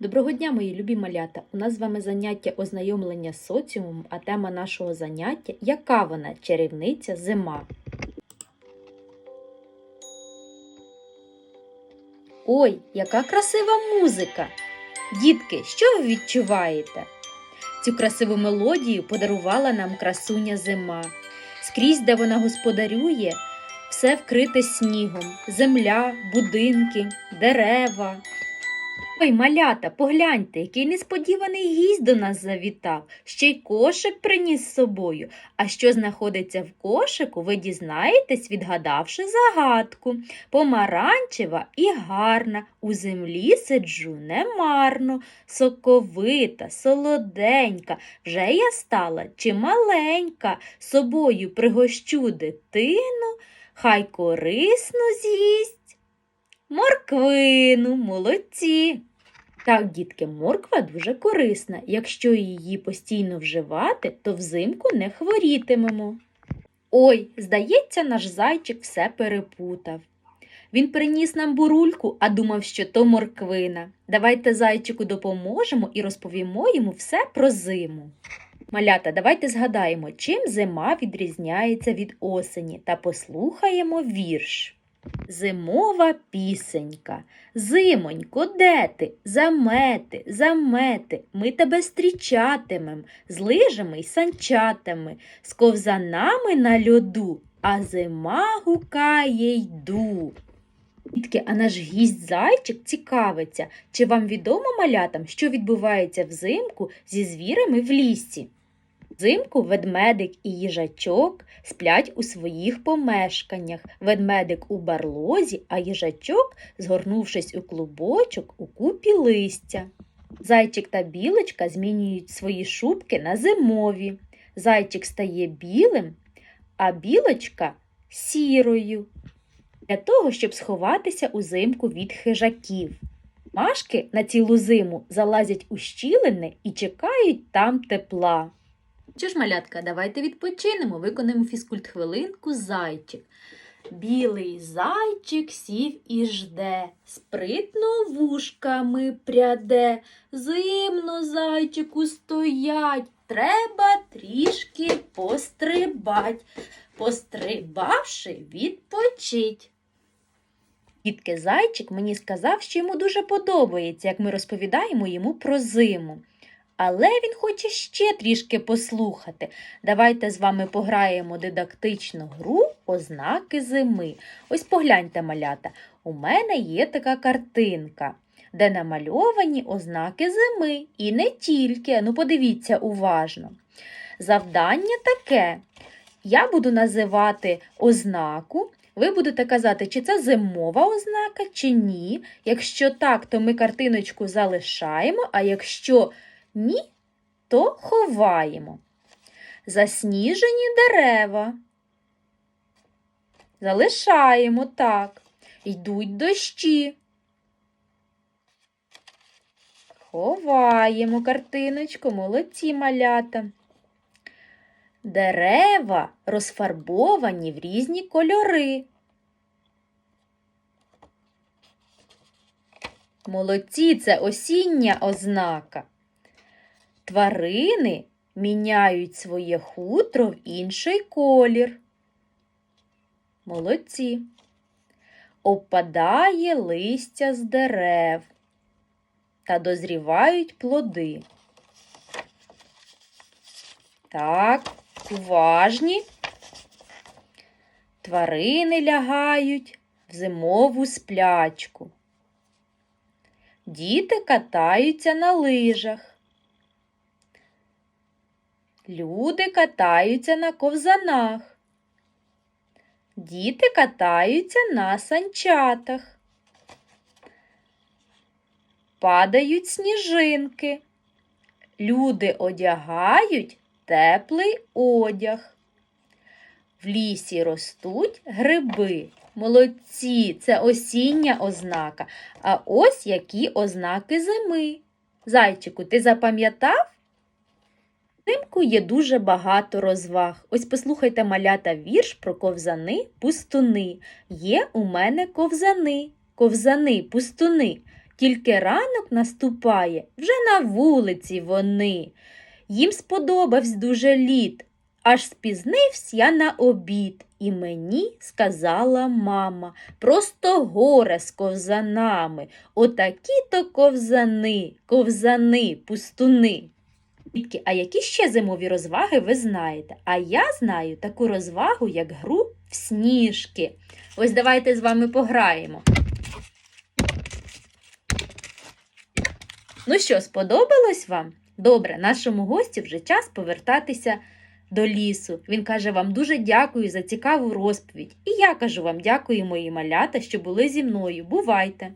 Доброго дня, мої любі малята! У нас з вами заняття ознайомлення з соціумом, а тема нашого заняття яка вона чарівниця зима. Ой, яка красива музика! Дітки, що ви відчуваєте? Цю красиву мелодію подарувала нам красуня зима. Скрізь, де вона господарює, все вкрите снігом, земля, будинки, дерева. Ой, малята, погляньте, який несподіваний гість до нас завітав, ще й кошик приніс з собою. А що знаходиться в кошику, ви дізнаєтесь, відгадавши загадку. Помаранчева і гарна, у землі сиджу немарно, соковита, солоденька, вже я стала чималенька, собою пригощу дитину, хай корисно з'їсть. Морквину, молодці. Так, дітки, морква дуже корисна. Якщо її постійно вживати, то взимку не хворітимемо. Ой, здається, наш зайчик все перепутав. Він приніс нам бурульку, а думав, що то морквина. Давайте зайчику допоможемо і розповімо йому все про зиму. Малята, давайте згадаємо, чим зима відрізняється від осені та послухаємо вірш. Зимова пісенька. Зимонько, де ти? Замети, замети, ми тебе зустрічатимем, з лижами й санчатами, з ковзанами на льоду, а зима гукає йду. Дітки, а наш гість зайчик цікавиться, чи вам відомо малятам, що відбувається взимку зі звірами в лісі? Взимку ведмедик і їжачок сплять у своїх помешканнях. Ведмедик у барлозі, а їжачок, згорнувшись у клубочок, у купі листя. Зайчик та білочка змінюють свої шубки на зимові. Зайчик стає білим, а білочка сірою. Для того, щоб сховатися узимку від хижаків. Машки на цілу зиму залазять у щілини і чекають там тепла. Що ж, малятка, давайте відпочинемо, виконаємо фізкульт-хвилинку зайчик. Білий зайчик сів і жде, спритно вушками пряде, зимно зайчику стоять, треба трішки пострибать, пострибавши, відпочить. Дітки зайчик мені сказав, що йому дуже подобається, як ми розповідаємо йому про зиму. Але він хоче ще трішки послухати. Давайте з вами пограємо дидактичну гру ознаки зими. Ось погляньте, малята, у мене є така картинка, де намальовані ознаки зими. І не тільки, ну подивіться уважно. Завдання таке. Я буду називати ознаку. Ви будете казати, чи це зимова ознака, чи ні. Якщо так, то ми картиночку залишаємо, а якщо ні, то ховаємо. Засніжені дерева. Залишаємо так. Йдуть дощі. Ховаємо картиночку, молодці малята. Дерева розфарбовані в різні кольори. Молодці це осіння ознака. Тварини міняють своє хутро в інший колір. Молодці. Опадає листя з дерев та дозрівають плоди. Так, уважні. Тварини лягають в зимову сплячку. Діти катаються на лижах. Люди катаються на ковзанах. Діти катаються на санчатах. Падають сніжинки. Люди одягають теплий одяг. В лісі ростуть гриби. Молодці, це осіння ознака. А ось які ознаки зими. Зайчику, ти запам'ятав? Взимку є дуже багато розваг. Ось послухайте малята вірш про ковзани, пустуни. Є у мене ковзани, ковзани, пустуни. Тільки ранок наступає, вже на вулиці вони. Їм сподобавсь дуже лід, аж спізнився я на обід. І мені сказала мама, просто горе з ковзанами, отакі-то ковзани, ковзани, пустуни. Дітки, а які ще зимові розваги ви знаєте? А я знаю таку розвагу, як гру в сніжки. Ось давайте з вами пограємо. Ну що, сподобалось вам? Добре, нашому гості вже час повертатися до лісу. Він каже вам дуже дякую за цікаву розповідь. І я кажу вам дякую, мої малята, що були зі мною. Бувайте!